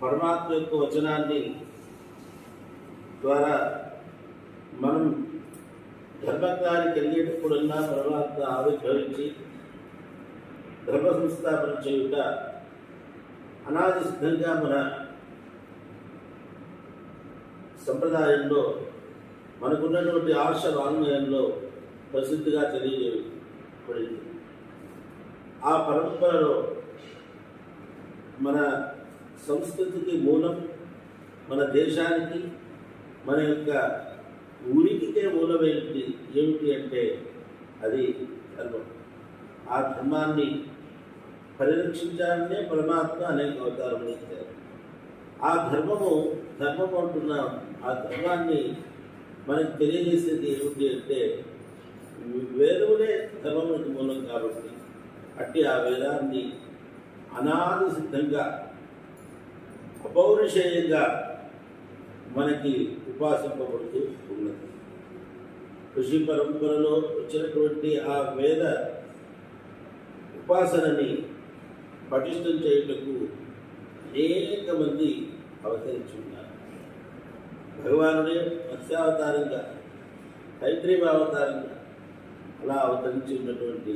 పరమాత్మ యొక్క వచనాన్ని ద్వారా మనం ధర్మజ్ఞాని కలిగేటప్పుడల్లా పరమాత్మ ఆవిర్భవించి ధర్మ సంస్థాపన చేయుట అనాది సిద్ధంగా మన సంప్రదాయంలో మనకున్నటువంటి ఆశ వాంగ్మయంలో ప్రసిద్ధిగా తెలియజేయబడింది ఆ పరంపరలో మన సంస్కృతికి మూలం మన దేశానికి మన యొక్క ఉనికికే మూలం ఏమిటి అంటే అది ధర్మం. ఆ ధర్మాన్ని పరిరక్షించాలనే పరమాత్మ అనేక అవతారములు ఇచ్చారు. ఆ ధర్మము ధర్మం అంటున్నాం ఆ ధర్మాన్ని మనకు తెలియజేసేది ఏమిటి అంటే వేరువులే ధర్మమునికి మూలం కాబట్టి అట్టి ఆ వేదాన్ని అనాది సిద్ధంగా అపౌరుషేయంగా మనకి ఉపాసింపబడుతూ ఉన్నది. ఋషి పరంపరలో వచ్చినటువంటి ఆ వేద ఉపాసనని పటిష్టం చేయుటకు అనేక మంది అవతరించి ఉన్నారు భగవానుడే మత్స్యావతారంగా హైద్రీవ అవతారంగా అలా అవతరించి ఉన్నటువంటి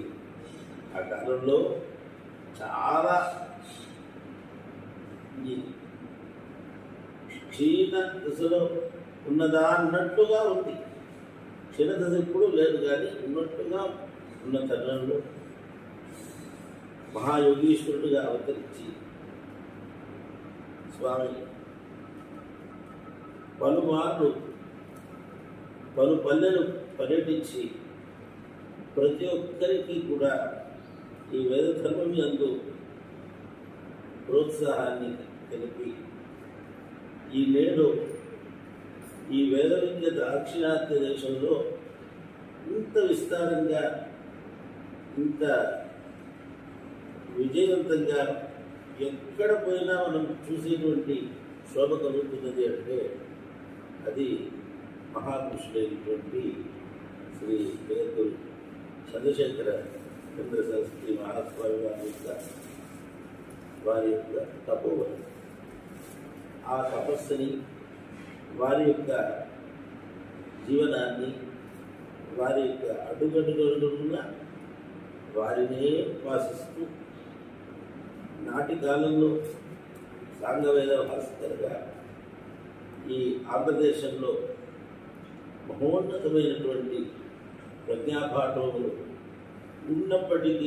ఆ కాలంలో చాలా ఈ క్షీణ దశలో ఉన్నదా అన్నట్టుగా ఉంది. క్షీణ దశ ఇప్పుడు లేదు కానీ ఉన్నట్టుగా ఉన్న తరుణంలో మహాయోగీశ్వరుడుగా అవతరించి స్వామి పలుమార్లు పలు పల్లెలు పర్యటించి ప్రతి ఒక్కరికి కూడా ఈ వేద ధర్మం ఎందు ప్రోత్సాహాన్ని తెలిపి ఈ నేడు ఈ వేద విద్య దాక్షిణాత్య దేశంలో ఇంత విస్తారంగా ఇంత విజయవంతంగా ఎక్కడ పోయినా మనం చూసేటువంటి శోభ కలుగుతున్నది అంటే అది మహాపురుషుడైనటువంటి శ్రీ పేరు చంద్రశేఖర పెద్ద సరస్వతి మహాస్వామి వారి యొక్క వారి యొక్క తపోవనం ఆ తపస్సుని వారి యొక్క జీవనాన్ని వారి యొక్క అడుగడుగడుగున్న వారినే ఉపాసిస్తూ నాటి కాలంలో సాంగవేద భాస్కర్గా ఈ ఆంధ్రదేశంలో మహోన్నతమైనటువంటి ప్రజ్ఞాపాఠములు उन्नपड़ी